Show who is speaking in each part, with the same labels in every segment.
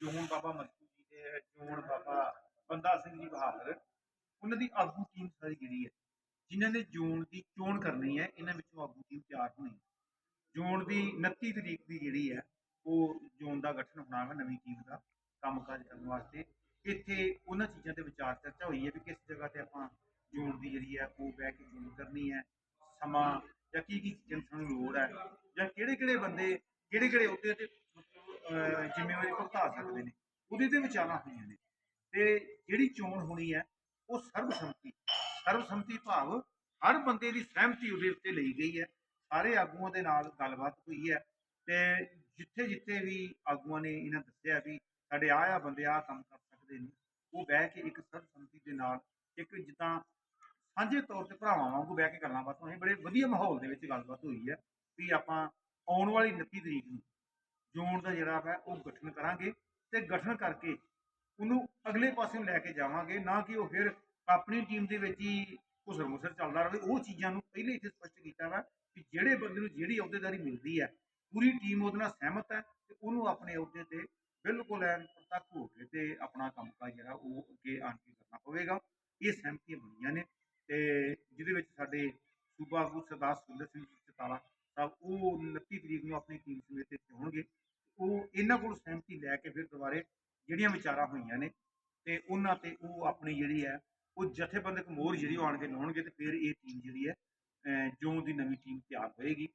Speaker 1: Zone ਬਾਬਾ ਮੱਤੂ ਜੀ ਤੇ zone ਬਾਬਾ ਬੰਦਾ ਸਿੰਘ ਜੀ ਬਹਾਦਰ। ਉਹਨਾਂ ਦੀ ਆਗੂ ਟੀਮ ਸਾਰੀ ਜਿਹੜੀ ਹੈ, ਜਿਨ੍ਹਾਂ ਨੇ ਜੋਨ ਦੀ ਚੋਣ ਕਰਨੀ ਹੈ, ਇਹਨਾਂ ਵਿੱਚੋਂ ਆਗੂ ਟੀਮ ਤਿਆਰ ਹੋਣੀ ਜੋਨ ਦੀ 29 ਤਰੀਕ ਦੀ ਜਿਹੜੀ ਹੈ, ਉਹ ਜੋਨ ਦਾ ਗਠਨ ਹੋਣਾ ਹੈ ਨਵੀਂ ਟੀਮ ਦਾ ਕੰਮਕਾਜ ਕਰਨ ਵਾਸਤੇ। ਇੱਥੇ ਉਹਨਾਂ ਚੀਜ਼ਾਂ ਤੇ ਵਿਚਾਰ ਚਰਚਾ ਹੋਈ ਹੈ ਵੀ ਕਿਸ ਜਗ੍ਹਾ ਤੇ ਆਪਾਂ ਜੋਨ ਦੀ ਜਿਹੜੀ ਹੈ, ਉਹ ਬਹਿ ਕੇ ਜੋਨ ਕਰਨੀ ਹੈ, ਸਮਾਂ ਜਾਂ ਕੀ ਕੀ ਚੀਜ਼ਾਂ ਸਾਨੂੰ ਲੋੜ ਹੈ, ਜਾਂ ਕਿਹੜੇ ਕਿਹੜੇ ਬੰਦੇ ਕਿਹੜੇ ਕਿਹੜੇ ਅਹੁਦੇ ਤੇ ਜ਼ਿੰਮੇਵਾਰੀ ਭੁਗਤਾ ਸਕਦੇ ਨੇ, ਉਹਦੇ ਤੇ ਵਿਚਾਰਾਂ ਹੋਈਆਂ ਨੇ। ਤੇ ਜਿਹੜੀ ਚੋਣ ਹੋਣੀ ਹੈ, ਉਹ ਸਰਬਸੰਮਤੀ ਸਰਬਸੰਮਤੀ ਭਾਵ ਹਰ ਬੰਦੇ ਦੀ ਸਹਿਮਤੀ ਉਹਦੇ ਉੱਤੇ ਲਈ ਗਈ ਹੈ। ਸਾਰੇ ਆਗੂਆਂ ਦੇ ਨਾਲ ਗੱਲਬਾਤ ਹੋਈ ਹੈ ਤੇ ਜਿੱਥੇ ਜਿੱਥੇ ਵੀ ਆਗੂਆਂ ਨੇ ਇਹਨਾਂ ਦੱਸਿਆ ਵੀ ਸਾਡੇ ਆਹ ਆ ਬੰਦੇ ਆਹ ਕੰਮ ਕਰ ਸਕਦੇ ਨੇ, ਉਹ ਬਹਿ ਕੇ ਇੱਕ ਸਰਬਸੰਮਤੀ ਦੇ ਨਾਲ ਇੱਕ ਜਿੱਦਾਂ ਸਾਂਝੇ ਤੌਰ ਤੇ ਭਰਾਵਾਂ ਵਾਂਗੂ ਬਹਿ ਕੇ ਗੱਲਾਂ ਬਾਤਾਂ ਹੋਈਆਂ, ਬੜੇ ਵਧੀਆ ਮਾਹੌਲ ਦੇ ਵਿੱਚ ਗੱਲਬਾਤ ਹੋਈ ਹੈ ਵੀ ਆਪਾਂ ਆਉਣ ਵਾਲੀ 29 ਤਰੀਕ ਨੂੰ ਜੋਨ ਦਾ ਜਿਹੜਾ ਹੈ ਉਹ ਗਠਨ ਕਰਾਂਗੇ ਤੇ ਗਠਨ ਕਰਕੇ ਉਹਨੂੰ ਅਗਲੇ ਪਾਸੇ ਨੂੰ ਲੈ ਕੇ ਜਾਵਾਂਗੇ, ਨਾ ਕਿ ਉਹ ਫਿਰ ਆਪਣੀ ਟੀਮ ਦੇ ਵਿੱਚ ਹੀ ਘੁਸਰ ਮੁਸਰ ਚੱਲਦਾ ਰਹੇ। ਉਹ ਚੀਜ਼ਾਂ ਨੂੰ ਪਹਿਲੇ ਇੱਥੇ ਸਪਸ਼ਟ ਕੀਤਾ ਵਾ ਕਿ ਜਿਹੜੇ ਬੰਦੇ ਨੂੰ ਜਿਹੜੀ ਅਹੁਦੇਦਾਰੀ ਮਿਲਦੀ ਹੈ, ਪੂਰੀ ਟੀਮ ਉਹਦੇ ਨਾਲ ਸਹਿਮਤ ਹੈ ਤੇ ਉਹਨੂੰ ਆਪਣੇ ਅਹੁਦੇ ਤੇ ਬਿਲਕੁਲ ਐਨ ਪ੍ਰਤੱਖ ਹੋ ਕੇ ਤੇ ਆਪਣਾ ਕੰਮਕਾਜ ਜਿਹੜਾ ਉਹ ਅੱਗੇ ਆਣ ਕੇ ਕਰਨਾ ਪਵੇਗਾ। ਇਹ ਸਹਿਮਤੀਆਂ ਬਣੀਆਂ ਨੇ ਤੇ ਜਿਹਦੇ ਵਿੱਚ ਸਾਡੇ ਸੂਬਾ ਆਗੂ ਸਰਦਾਰ ਸੁੰਦਰ ਸਿੰਘ ਚਤਾਲਾ ਉਹ 29 ਤਰੀਕ ਨੂੰ ਆਪਣੀ ਟੀਮ ਸਮੇਤ ਇੱਥੇ ਹੋਣਗੇ ਉਹ ਇਹਨਾਂ ਕੋਲ ਸਹਿਮਤੀ ਲੈ ਕੇ ਫਿਰ ਦੁਬਾਰੇ ਜਿਹੜੀਆਂ ਵਿਚਾਰਾਂ ਹੋਈਆਂ ਨੇ ਤੇ ਉਹਨਾਂ ਤੇ ਉਹ ਆਪਣੀ ਜਿਹੜੀ ਹੈ, ਉਹ ਜਥੇਬੰਦਕ ਮੋਹਰ ਜਿਹੜੀ ਉਹ ਆਣ ਕੇ ਲਾਉਣਗੇ ਤੇ ਫਿਰ ਇਹ ਟੀਮ ਜਿਹੜੀ ਹੈ, ਅਹ ਜੋ ਦੀ ਨਵੀਂ ਟੀਮ ਤਿਆਰ ਹੋਏਗੀ।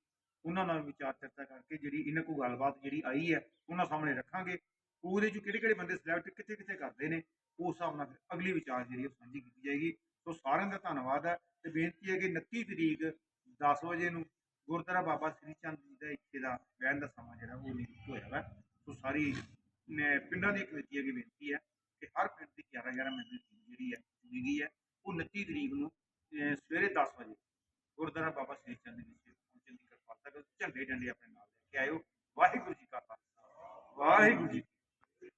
Speaker 1: ਉਹਨਾਂ ਨਾਲ ਵਿਚਾਰ ਚਰਚਾ ਕਰਕੇ ਜਿਹੜੀ ਇਹਨਾਂ ਕੋਲ ਗੱਲਬਾਤ ਜਿਹੜੀ ਆਈ ਹੈ, ਉਹਨਾਂ ਸਾਹਮਣੇ ਰੱਖਾਂਗੇ। ਉਹਦੇ ਚ ਕਿਹੜੇ ਕਿਹੜੇ ਬੰਦੇ ਸਿਲੈਕਟ ਕਿੱਥੇ ਕਿੱਥੇ ਕਰਦੇ ਨੇ ਉਸ ਹਿਸਾਬ ਨਾਲ ਫਿਰ ਅਗਲੀ ਵਿਚਾਰ ਜਿਹੜੀ ਉਹ ਸਾਂਝੀ ਕੀਤੀ ਜਾਏਗੀ। ਸੋ ਸਾਰਿਆਂ ਦਾ ਧੰਨਵਾਦ ਹੈ ਤੇ ਬੇਨਤੀ ਹੈ ਕਿ 29 ਤਰੀਕ 10 ਵਜੇ ਨੂੰ ਗੁਰਦੁਆਰਾ ਬਾਬਾ ਸ੍ਰੀ ਚੰਦ ਜੀ ਦਾ ਇੱਥੇ ਦਾ ਬਹਿਣ ਦਾ ਸਮਾਂ ਜਿਹੜਾ ਉਹ ਨਿਯੁਕਤ ਹੋਇਆ ਵਾ। ਸੋ ਸਾਰੀ ਪਿੰਡਾਂ ਦੀ ਕਮੇਟੀ ਅੱਗੇ ਬੇਨਤੀ ਹੈ ਕਿ ਹਰ ਪਿੰਡ ਦੀ 11 11 ਮੈਂਬਰੀ ਟੀਮ ਜਿਹੜੀ ਹੈ ਚੁਣੀ ਗਈ ਹੈ। ਉਹ 29 ਤਰੀਕ ਨੂੰ ਸਵੇਰੇ 10 ਵਜੇ ਗੁਰਦੁਆਰਾ ਬਾਬਾ ਸ੍ਰੀ ਚੰਦ ਜੀ ਵਿਖੇ ਪਹੁੰਚਣ ਦੀ ਕਿਰਪਾਲਤਾ ਕਰੋ। ਝੰਡੇ ਡੰਡੇ ਆਪਣੇ ਨਾਲ ਲੈ ਕੇ ਆਇਓ। ਵਾਹਿਗੁਰੂ ਜੀ ਕਾ ਖਾਲਸਾ। ਵਾਹਿਗੁਰੂ ਜੀ